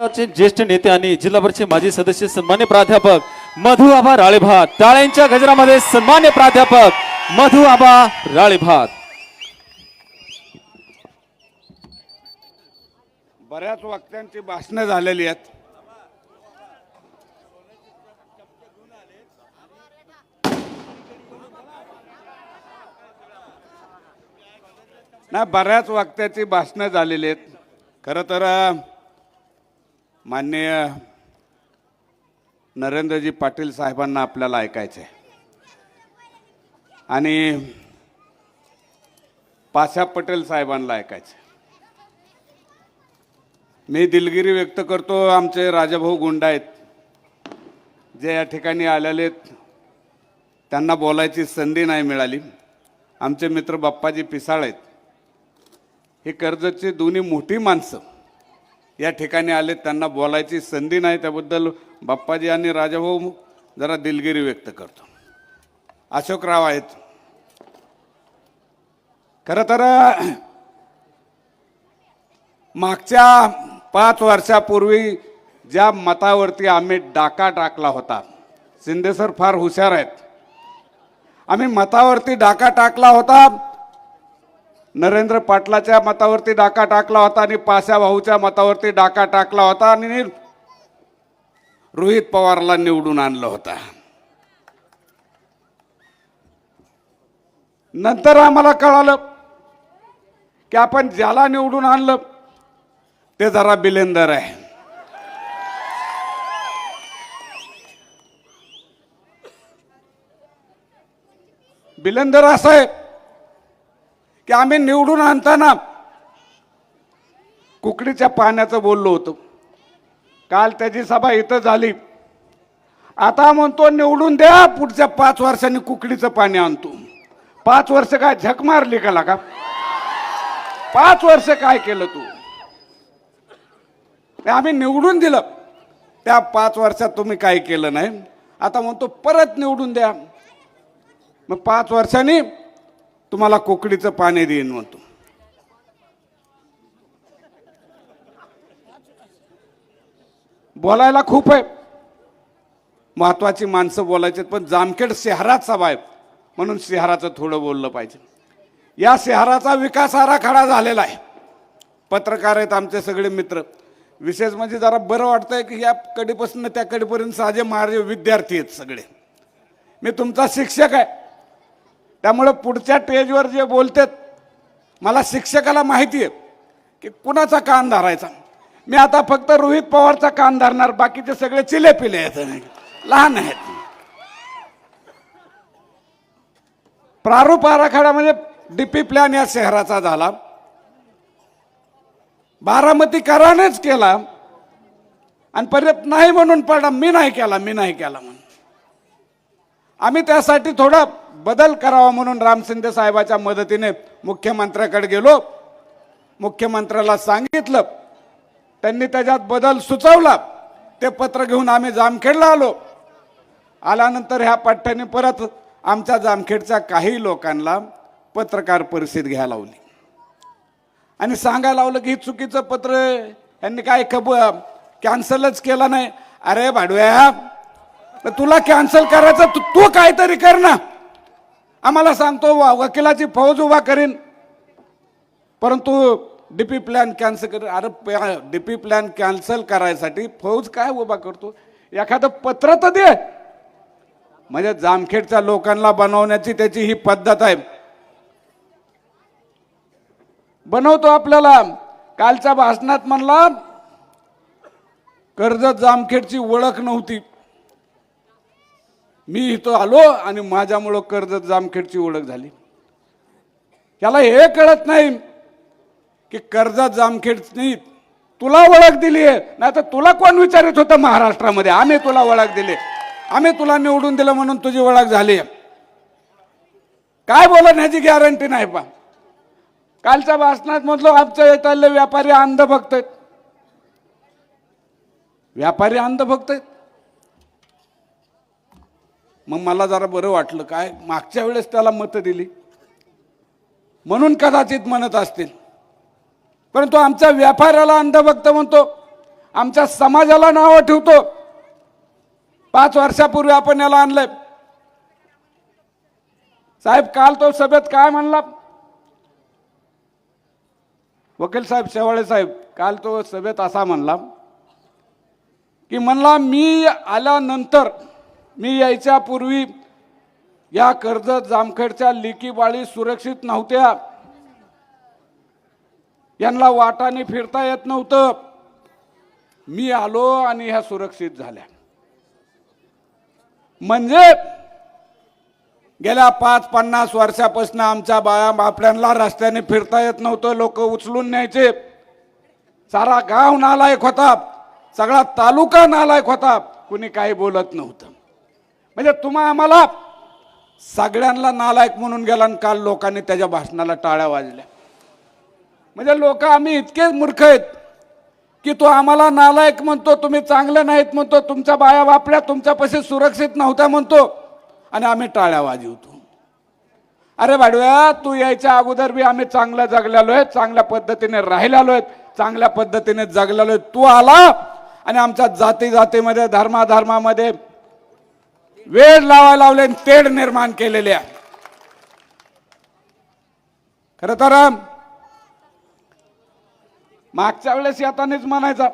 ज्येष्ठ नेते आणि जिल्हा परिषद माजी सदस्य सन्मान्य प्राध्यापक मधु आबा राळेभात टाळ्यांच्या गजरामध्ये सन्मान्य प्राध्यापक मधु आबा राळेभात बऱ्याच वक्त्यांची भाषणं झालेली आहेत. नाही बऱ्याच वक्त्याची भाषणं झालेली आहेत. खरं तर माननीय नरेंद्रजी पाटील साहेबांना आपल्याला ऐकायचं आहे आणि पाशा पटेल साहेबांना ऐकायचं मी दिलगिरी व्यक्त करतो आमचे राजाभाऊ गुंड आहेत. जे या ठिकाणी आलेले आहेत त्यांना बोलायची संधी नाही मिळाली. आमचे मित्र बाप्पाजी पिसाळ आहेत. हे कर्जतची दोन्ही मोठी माणसं या ठिकाणी आले त्यांना बोलायची संधी नाही त्याबद्दल बाप्पाजी आणि राजाभाऊ जरा दिलगिरी व्यक्त करतो. अशोकराव आहेत. खरं तर मागच्या पाच वर्षापूर्वी ज्या मतावरती आम्ही डाका टाकला होता शिंदे सर फार हुशार आहेत. आम्ही मतावरती डाका टाकला होता नरेंद्र पाटलाच्या मतावरती डाका टाकला होता आणि पाशा भाऊच्या मतावरती डाका टाकला होता आणि रोहित पवारला निवडून आणलं होता. नंतर आम्हाला कळालं की आपण ज्याला निवडून आणलं ते जरा बिलेंदर आहे. बिलेंदर असं आहे की आम्ही निवडून आणताना कुकडीच्या पाण्याचं बोललो होतो. काल त्याची सभा इथं झाली. आता म्हणतो निवडून द्या पुढच्या पाच वर्षांनी कुकडीचं पाणी आणतो. पाच वर्ष काय झक मारली का का पाच वर्ष काय केलं तू? ते आम्ही निवडून दिलं. त्या पाच वर्षात तुम्ही काय केलं नाही. आता म्हणतो परत निवडून द्या. मग पाच वर्षांनी तुम्हाला कोकडीचं पाणी देईन म्हणतो. बोलायला खूप आहे. महत्वाची माणसं बोलायची पण जामखेड शहरात सभा आहे म्हणून शहराचं थोडं बोललं पाहिजे. या शहराचा विकास आराखडा झालेला आहे. पत्रकार आहेत आमचे सगळे मित्र. विशेष म्हणजे जरा बरं वाटतंय की या कडीपासून त्या कडीपर्यंत साजे महाराज विद्यार्थी आहेत सगळे. मी तुमचा शिक्षक आहे. त्यामुळं पुढच्या स्टेजवर जे बोलतात मला शिक्षकाला माहिती आहे की कुणाचा कान धरायचा. मी आता फक्त रोहित पवारचा कान धरणार बाकीचे सगळे चिले पिले आहेत. लहान आहेत. प्रारूप आराखडा म्हणजे डीपी प्लॅन या शहराचा झाला. बारामतीकरानेच केला. आणि परत नाही म्हणून पडला मी नाही केला मी नाही केला म्हणून. आम्ही त्यासाठी थोडा बदल करावा म्हणून राम शिंदे साहेबाच्या मदतीने मुख्यमंत्र्याकडे गेलो. मुख्यमंत्र्याला सांगितलं. त्यांनी त्याच्यात बदल सुचवला. ते पत्र घेऊन आम्ही जामखेडला आलो. आल्यानंतर ह्या पट्ट्याने परत आमच्या जामखेडच्या काही लोकांना पत्रकार परिषद घ्या लावली. आणि सांगायला लावलं की चुकीचं पत्र यांनी काय खब कॅन्सलच केला नाही. अरे भाडव्या तर तुला कॅन्सल करायचं तू तू काहीतरी कर ना. आम्हाला सांगतो वा- वकिलाची फौज उभा करीन. परंतु डीपी प्लॅन कॅन्सल कर अरे डीपी प्लॅन कॅन्सल करायसाठी फौज काय उभा करतो? एखादं पत्र तर दे. म्हणजे जामखेडच्या लोकांना बनवण्याची त्याची ही पद्धत आहे. बनवतो आपल्याला. कालच्या भाषणात म्हणला कर्जत जामखेडची ओळख नव्हती. मी इथं आलो आणि माझ्यामुळं कर्जत जामखेडची ओळख झाली. त्याला हे कळत नाही की कर्जत जामखेडनी तुला ओळख दिली आहे. नाही तर तुला कोण विचारित होतं महाराष्ट्रामध्ये? आम्ही तुला ओळख दिली. आम्ही तुला निवडून दिलं म्हणून तुझी ओळख झाली. काय बोलत ह्याची गॅरंटी नाही पा कालच्या भाषणात म्हटलो आमच्या इथले व्यापारी अंधभक्त आहेत. व्यापारी अंधभक्त आहेत. मग मला जरा बरं वाटलं. काय? मागच्या वेळेस त्याला मतं दिली. म्हणून कदाचित म्हणत असतील. परंतु आमच्या व्यापाऱ्याला अंधभक्त म्हणतो. आमच्या समाजाला नावं ठेवतो. पाच वर्षापूर्वी आपण याला आणलंय. साहेब काल तो सभेत काय म्हणला? वकील साहेब शेवाळे साहेब काल तो सभेत असा म्हणला की म्हणला मी आल्यानंतर मी यायच्या पूर्वी या कर्जत जामखेडच्या लिकी बाळी सुरक्षित नव्हत्या. यांना वाटाने फिरता येत नव्हतं. मी आलो आणि ह्या सुरक्षित झाल्या. म्हणजे गेल्या पाच पन्नास वर्षापासून आमच्या बाया बापड्यांना रस्त्याने फिरता येत नव्हतं. लोक उचलून न्यायचे. सारा गाव नालायक होता. सगळा तालुका नालायक होता. कुणी काही बोलत नव्हतं. म्हणजे तुम्हा आम्हाला सगळ्यांना नालायक म्हणून गेला आणि काल लोकांनी त्याच्या भाषणाला टाळ्या वाजल्या. म्हणजे लोक आम्ही इतकेच मूर्ख आहेत की तो आम्हाला नालायक म्हणतो तुम्ही चांगले नाहीत म्हणतो तुमच्या बाया बापड्या तुमच्यापाशी सुरक्षित नव्हत्या म्हणतो आणि आम्ही टाळ्या वाजवतो. अरे भाडव्या तू यायच्या अगोदर बी आम्ही चांगलं जगलेलो आहे चांगल्या पद्धतीने राहिलेलो आहेत चांगल्या पद्धतीने जगलेलो आहे तू आला आणि आमच्या जाती जातीमध्ये धर्माधर्मामध्ये वेळ लावायला लावले आणि तेढ निर्माण केलेले आहे. खर तर मागच्या वेळेस यातानेच म्हणायचा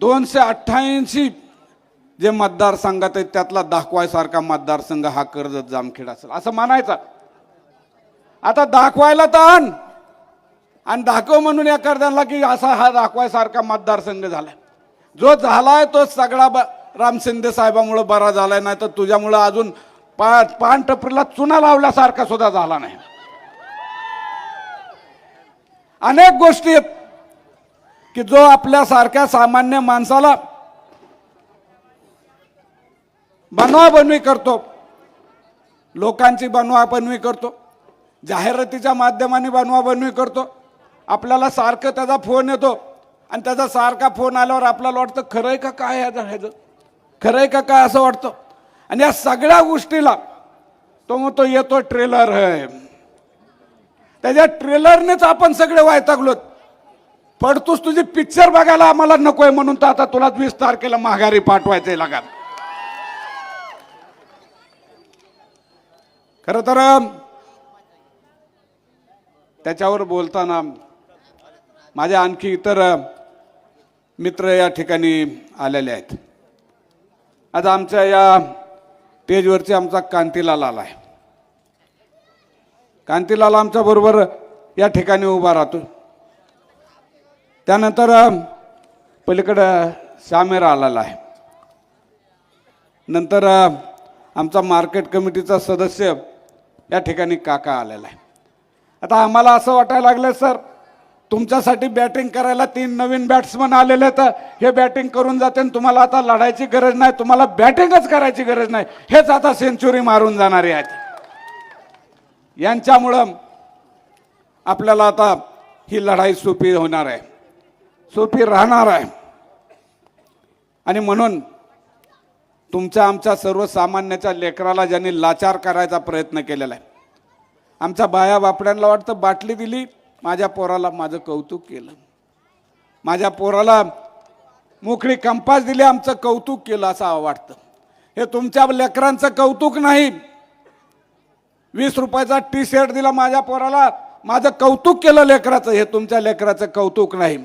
दोनशे अठ्ठ्याऐंशी जे मतदारसंघात आहेत त्यातला दाखवायसारखा मतदारसंघ हा कर्जत जामखेड असेल. असं म्हणायचा. आता दाखवायला तर आण आणि दाखव म्हणून या कर्जाला की असा हा दाखवायसारखा मतदारसंघ झालाय जो झालाय तो सगळा ब राम शिंदे साहेबामुळं बरा झालाय नाही तर तुझ्यामुळं अजून पा पान टपरीला चुना लावल्यासारखा सुद्धा झाला नाही. अनेक गोष्टी आहेत की जो आपल्यासारख्या सामान्य माणसाला बनवाबनवी करतो लोकांची बनवाबनवी करतो जाहिरातीच्या माध्यमाने बनवाबनवी करतो आपल्याला सारखं त्याचा फोन येतो आणि त्याचा सारखा फोन आल्यावर आपल्याला वाटतं खरं आहे का काय ह्याचं ह्याचं? खरं आहे का काय असं वाटतं? आणि या सगळ्या गोष्टीला तो मग तो येतो ट्रेलर आहे त्याच्या ट्रेलरनेच आपण सगळे वायतागलोत. पडतोस तुझी पिक्चर बघायला आम्हाला नकोय म्हणून तर आता तुला वीस तारखेला माघारी पाठवायचंय लागा खर तर त्याच्यावर बोलताना माझ्या आणखी इतर मित्र या ठिकाणी आलेले आहेत. आता आमच्या या पेजवरती आमचा कांतीलाल आला आहे कांतीलाल आमच्या बरोबर या ठिकाणी उभा राहतो. त्यानंतर पलीकडं शामेर आलेला आहे. नंतर आमचा मार्केट कमिटीचा सदस्य या ठिकाणी काका आलेला आहे. आता आम्हाला असं वाटायला लागलं सर तुमच्यासाठी बॅटिंग करायला तीन नवीन बॅट्समन आलेले तर हे बॅटिंग करून जाते आणि तुम्हाला आता लढायची गरज नाही तुम्हाला बॅटिंगच करायची गरज नाही. हेच आता सेंचुरी मारून जाणारे आहेत. यांच्यामुळं आपल्याला आता ही लढाई सोपी होणार आहे. सोपी राहणार आहे. आणि म्हणून तुमच्या आमच्या सर्वसामान्याच्या लेकराला ज्यांनी लाचार करायचा प्रयत्न केलेला आहे. आमच्या बाया बापड्यांना वाटतं बाटली दिली माझ्या पोराला माझं कौतुक केलं. माझ्या पोराला मोकळी कंपास दिली आमचं कौतुक केलं असं वाटतं. हे तुमच्या लेकरांचं कौतुक नाही. वीस रुपयाचा टी शर्ट दिला माझ्या पोराला माझं कौतुक केलं लेकराचं हे तुमच्या लेकराचं कौतुक नाही.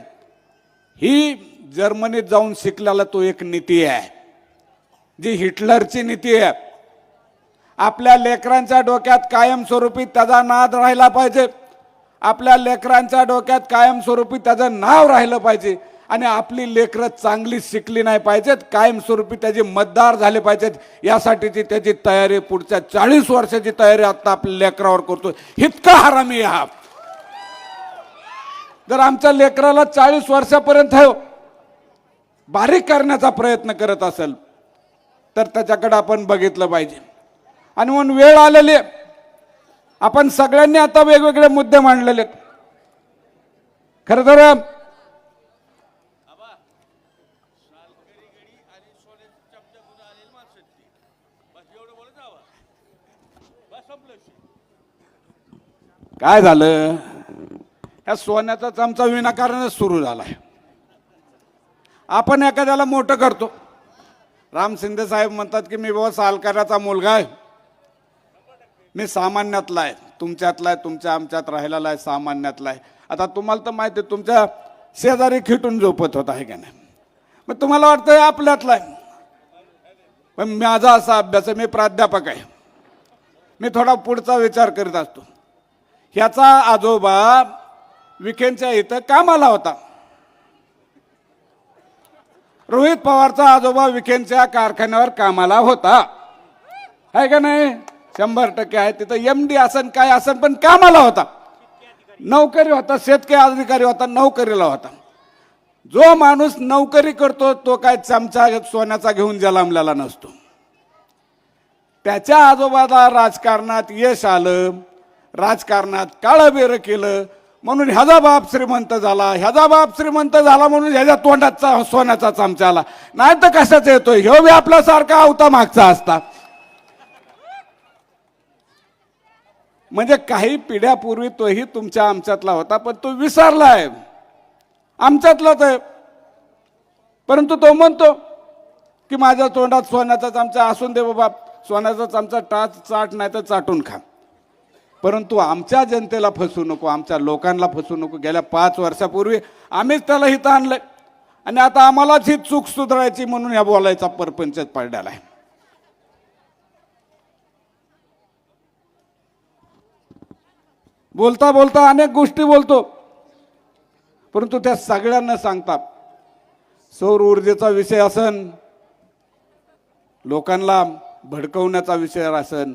ही जर्मनीत जाऊन शिकलेला तो एक नीती आहे. जी हिटलरची नीती आहे. आपल्या लेकरांच्या डोक्यात कायमस्वरूपी त्याचा नाद राहिला पाहिजे. आपल्या लेकरांच्या डोक्यात कायमस्वरूपी त्याचं नाव राहिलं पाहिजे. आणि आपली लेकरं चांगली शिकली नाही पाहिजेत कायमस्वरूपी त्याचे मतदार झाले पाहिजेत. यासाठीची त्याची तयारी पुढच्या चाळीस वर्षाची तयारी आता आपल्या लेकरावर करतो इतका हरामी हा. जर आमच्या लेकराला चाळीस वर्षापर्यंत बारीक करण्याचा प्रयत्न करत असेल तर त्याच्याकडे आपण बघितलं पाहिजे. आणि म्हणून वेळ आलेली आहे. आपण सगळ्यांनी आता वेगवेगळे मुद्दे मांडलेले आहेत. खरं तर काय झालं? या सोन्याचा चमचा विनाकारणच सुरू झालाय. आपण एखाद्याला मोठं करतो. राम शिंदे साहेब म्हणतात की मी बाबा सालकाराचा मुलगा आहे. मी सामान्यातला आहे. तुमच्यातला आहे तुमच्या आमच्यात राहिलेला आहे सामान्यातला आहे. आता तुम्हाला तर माहिती आहे तुमच्या शेजारी खिटून झोपत होता आहे का नाही? मग तुम्हाला वाटतं आपल्यातला आहे. पण माझा असा अभ्यास आहे मी प्राध्यापक आहे. मी थोडा पुढचा विचार करीत असतो. ह्याचा आजोबा विखेंच्या इथं कामाला होता. रोहित पवारचा आजोबा विखेंच्या कारखान्यावर कामाला होता. आहे का नाही? शंभर टक्के आहे. तिथं एम डी असन काय असन पण कामाला होता. नोकरी होता शेतकरी अधिकारी होता नोकरीला होता. जो माणूस नोकरी करतो तो काय चमचा सोन्याचा घेऊन जलामलेला नसतो. त्याच्या आजोबाला राजकारणात यश आलं राजकारणात काळं केलं म्हणून ह्याचा बाप श्रीमंत झाला ह्याचा बाप श्रीमंत झाला म्हणून ह्याच्या तोंडाचा सोन्याचा चमचा आला. नाही तर कशाचा येतोय? ह्यो बी आपल्यासारखा आवता मागचा असता. म्हणजे काही पिढ्यापूर्वी तोही तुमच्या आमच्यातला होता पण तो विसरला आहे आमच्यातलाच आहे. परंतु तो म्हणतो की माझ्या तोंडात सोन्याचा चमचा असून दे बाबा सोन्याचा चमचा टाच चाट नाही तर चाटून खा. परंतु आमच्या जनतेला फसू नको आमच्या लोकांना फसू नको. गेल्या पाच वर्षापूर्वी आम्हीच त्याला हिथं आणलं आणि आता आम्हालाच ही चूक सुधारायची म्हणून ह्या बोलायचा परपंच पडलेला आहे. बोलता बोलता अनेक गोष्टी बोलतो. परंतु त्या सगळ्यांना सांगतात सौर ऊर्जेचा विषय असन लोकांना भडकवण्याचा विषय असन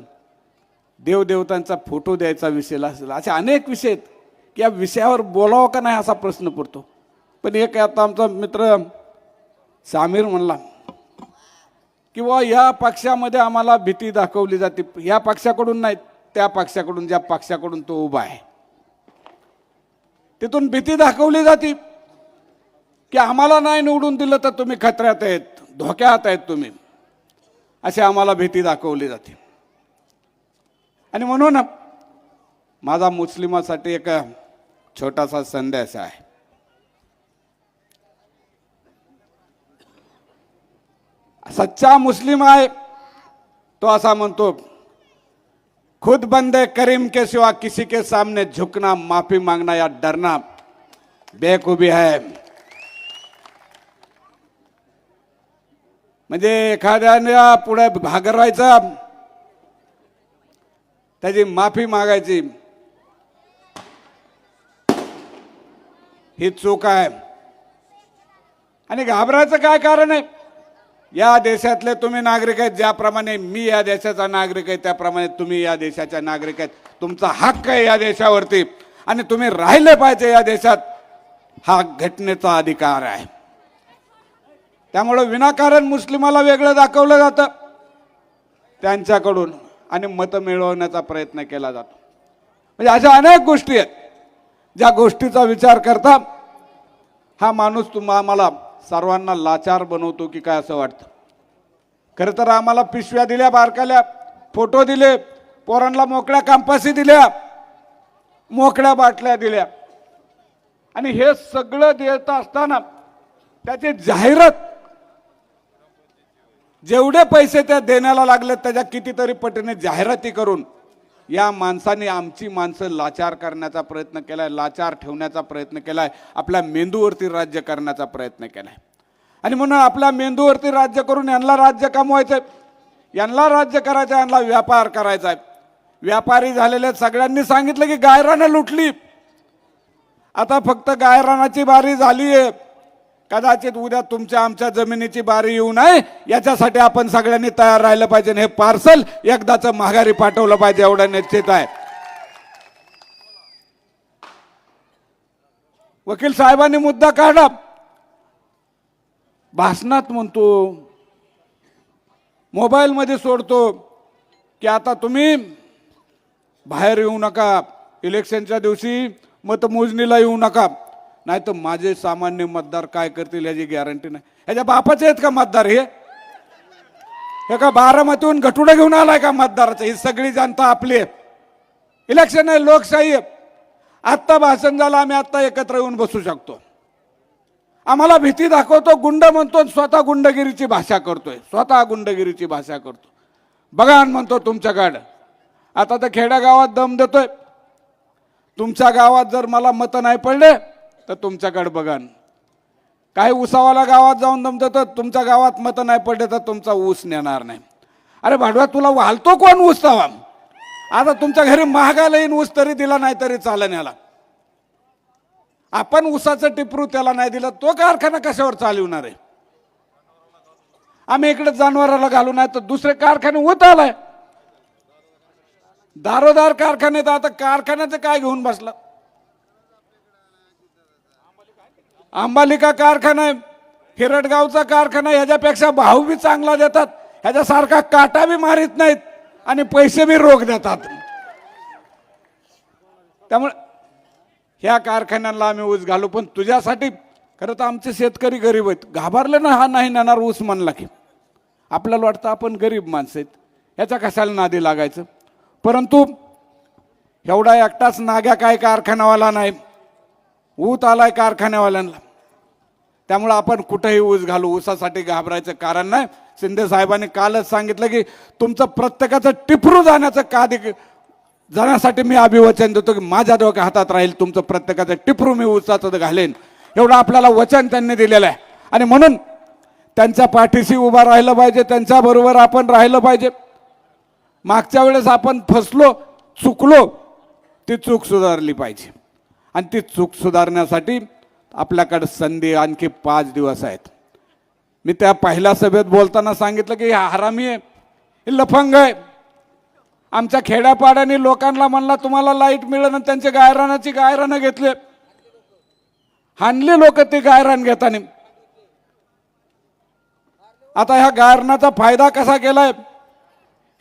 देवदेवतांचा फोटो द्यायचा विषय असेल असे अनेक विषय आहेत की या विषयावर बोलावं का नाही असा प्रश्न पडतो. पण एक आता आमचा मित्र सामीर म्हणला किंवा या पक्षामध्ये आम्हाला भीती दाखवली जाते या पक्षाकडून नाही त्या पक्षाकडून ज्या पक्षाकडून तो उभा आहे. तिथून भीती दाखवली जाते की आम्हाला नाही निवडून दिलं तर तुम्ही खतऱ्यात आहेत धोक्यात आहेत तुम्ही. अशी आम्हाला भीती दाखवली जाते. आणि म्हणून माझा मुस्लिमासाठी एक छोटासा संदेश आहे. सच्चा मुस्लिम आहे तो असा म्हणतो खुद बंदे करीम के सिवा किसी के सामने झुकना माफी मांगना या डरना बेखूबी है। म्हणजे एखाद्या पुढे भागरवायचा त्याची माफी मागायची ही चूक आहे. आणि घाबरायचं काय कारण आहे? या देशातले तुम्ही नागरिक आहेत ज्याप्रमाणे मी या देशाचा नागरिक आहे त्याप्रमाणे तुम्ही या देशाच्या नागरिक आहेत. तुमचा हक्क आहे या देशावरती. आणि तुम्ही राहिले पाहिजे या देशात. हा घटनेचा अधिकार आहे. त्यामुळं विनाकारण मुस्लिमाला वेगळं दाखवलं जातं. त्यांच्याकडून आणि मतं मिळवण्याचा प्रयत्न केला जातो. म्हणजे अशा अनेक गोष्टी आहेत. ज्या गोष्टीचा विचार करता हा माणूस तुम्हा आम्हाला सर्वांना लाचार बनवतो की काय असं वाटतं? खरं तर आम्हाला पिशव्या दिल्या बारकाल्या फोटो दिले पोरांना मोकळ्या कांपासी दिल्या मोकळ्या बाटल्या दिल्या. आणि हे सगळं देत असताना त्याची जाहिरात जेवढे पैसे त्या देण्याला लागले त्याच्या कितीतरी पटीने जाहिराती करून या माणसाने आमची माणसं लाचार करण्याचा प्रयत्न केला आहे लाचार ठेवण्याचा प्रयत्न केला आहे आपल्या मेंदूवरती राज्य करण्याचा प्रयत्न केला आहे आणि म्हणून आपल्या मेंदूवरती राज्य करून यांना राज्य कमवायचं आहे यांना राज्य करायचं आहे यांना व्यापार करायचा आहे व्यापारी झालेल्या सगळ्यांनी सांगितलं की गायरानं लुटली. आता फक्त गायरानाची बारी झाली आहे कदाचित उद्या तुमच्या आमच्या जमिनीची बारी येऊ नये. याच्यासाठी आपण सगळ्यांनी तयार राहिलं पाहिजे हे पार्सल एकदाच माघारी पाठवलं पाहिजे एवढं निश्चित आहे. वकील साहेबांनी मुद्दा काढा. भाषणात म्हणतो मोबाईलमध्ये सोडतो की आता तुम्ही बाहेर येऊ नका. इलेक्शनच्या दिवशी मतमोजणीला येऊ नका. नाही तर माझे सामान्य मतदार काय करतील याची गॅरंटी नाही. ह्याच्या बापाचे आहेत का मतदार हे? हे का बारामतीहून घटुडं घेऊन आलाय का मतदाराचं? ही सगळी जनता आपली आहे. इलेक्शन आहे लोकशाही आहे. आत्ता भाषण झालं आम्ही आत्ता एकत्र येऊन बसू शकतो. आम्हाला भीती दाखवतो गुंड म्हणतो आणि स्वतः गुंडगिरीची भाषा करतोय. स्वतः गुंडगिरीची भाषा करतो. बघा आणि म्हणतो गाड आता तर खेड्यागावात दम देतोय. तुमच्या गावात जर मला मतं नाही पडले तर तुमच्याकडे बघा काही उसावाला गावात जाऊन जमतं तर तुमच्या गावात मतं नाही पडले तर तुमचा ऊस नेणार नाही. अरे भाडवा तुला वालतो कोण ऊस तवा आता तुमच्या घरी महागाला येईन ऊस तरी दिला नाही तरी चालन याला. आपण ऊसाचं टिपरू त्याला नाही दिलं तो कारखाना कशावर चालवणार आहे? आम्ही इकडे जनावराला घालू नाही तर दुसरे कारखाने होत आलाय. दारोदार कारखाने तर आता कारखान्याचं काय घेऊन बसला? अंबालिका कारखाना आहे हिरडगावचा कारखाना ह्याच्यापेक्षा भाव बी चांगला देतात. ह्याच्यासारखा काटा बी मारित नाहीत आणि पैसे बी रोख देतात. त्यामुळे ह्या कारखान्यांना आम्ही ऊस घालू पण तुझ्यासाठी खरं तर आमचे शेतकरी गरीब आहेत. घाबरले ना हा नाही नेणार ऊस म्हणला की. आपल्याला वाटतं आपण गरीब माणसं आहेत. ह्याच्या कशाला नादी लागायचं? परंतु एवढा एकटाच नाग्या काय कारखानावाला नाही. ऊत आलाय कारखान्यावाल्यांना. त्यामुळं आपण कुठेही ऊस घालू ऊसासाठी घाबरायचं कारण नाही. शिंदे साहेबांनी कालच सांगितलं की तुमचं प्रत्येकाचं टिपरू जाण्याचं का दे जाण्यासाठी मी अभिवचन देतो की माझ्या डोक्या हातात राहील तुमचं प्रत्येकाचं टिपरू मी ऊसाचं घालेन. एवढं आपल्याला वचन त्यांनी दिलेलं आहे. आणि म्हणून त्यांच्या पाठीशी उभा राहिलं पाहिजे त्यांच्याबरोबर आपण राहिलं पाहिजे. मागच्या वेळेस आपण फसलो चुकलो ती चूक सुधारली पाहिजे. आणि ती चूक सुधारण्यासाठी आपल्याकडे संधी आणखी पाच दिवस आहेत. मी त्या पहिल्या सभेत बोलताना सांगितलं की हरामी आहे. हे लफंग आहे. आमच्या खेड्यापाड्याने लोकांना म्हणला तुम्हाला लाइट मिळेल आणि त्यांचे गायरानाची गायरानं घेतले. हानले लोक ते गायरान घेताना. आता ह्या गायरणाचा फायदा कसा केलाय?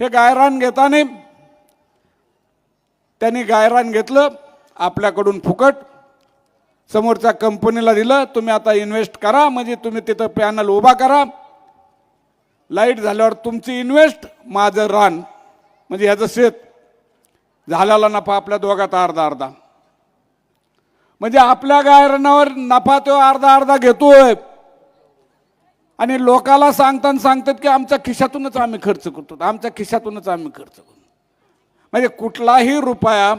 हे गायरान घेताना त्यांनी गायरान घेतलं आपल्याकडून फुकट. समोरच्या कंपनीला दिलं तुम्ही आता इन्व्हेस्ट करा म्हणजे तुम्ही तिथं पॅनल उभा करा. लाइट झाल्यावर तुमची इन्व्हेस्ट माझं रान म्हणजे ह्याचं शेत. झालेला नफा आपल्या दोघात अर्धा अर्धा. म्हणजे आपल्या गायरणावर नफा तो अर्धा अर्धा घेतोय. आणि लोकाला सांगताना सांगतात की आमच्या खिशातूनच आम्ही खर्च करतो. आमच्या खिशातूनच आम्ही खर्च करतो. म्हणजे कुठलाही रुपया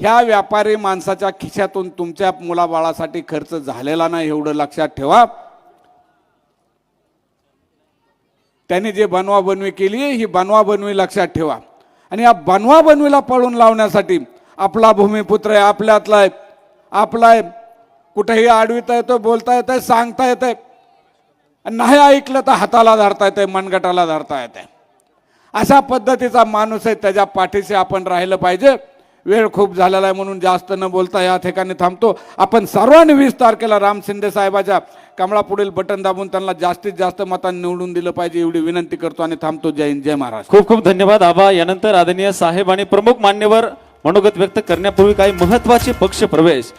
ह्या व्यापारी माणसाच्या खिशातून तुमच्या मुलाबाळासाठी खर्च झालेला नाही एवढं लक्षात ठेवा. त्यांनी जे बनवा बनवी केली ही बनवा बनवी लक्षात ठेवा. आणि या बनवा बनवीला पळून लावण्यासाठी आपला भूमिपुत्र आहे आपल्यातला आहे. आपला आहे. कुठेही आडविता येतो बोलता येतंय सांगता येत आहे. नाही ऐकलं तर हाताला धरता येते मनगटाला धरता येते अशा पद्धतीचा माणूस आहे त्याच्या पाठीशी आपण राहिलं पाहिजे. वेळ खूप झालेला आहे म्हणून जास्त न बोलता या ठिकाणी थांबतो. आपण सर्वांनी वीस तारखेला राम शिंदे साहेबाच्या कमळापुढील बटन दाबून त्यांना जास्तीत जास्त मतांनी निवडून दिलं पाहिजे एवढी विनंती करतो आणि थांबतो. जय हिंद जय महाराष्ट्र. खूप खूप धन्यवाद आबा. यानंतर आदरणीय साहेब आणि प्रमुख मान्यवर मनोगत व्यक्त करण्यापूर्वी काही महत्त्वाचे पक्ष प्रवेश.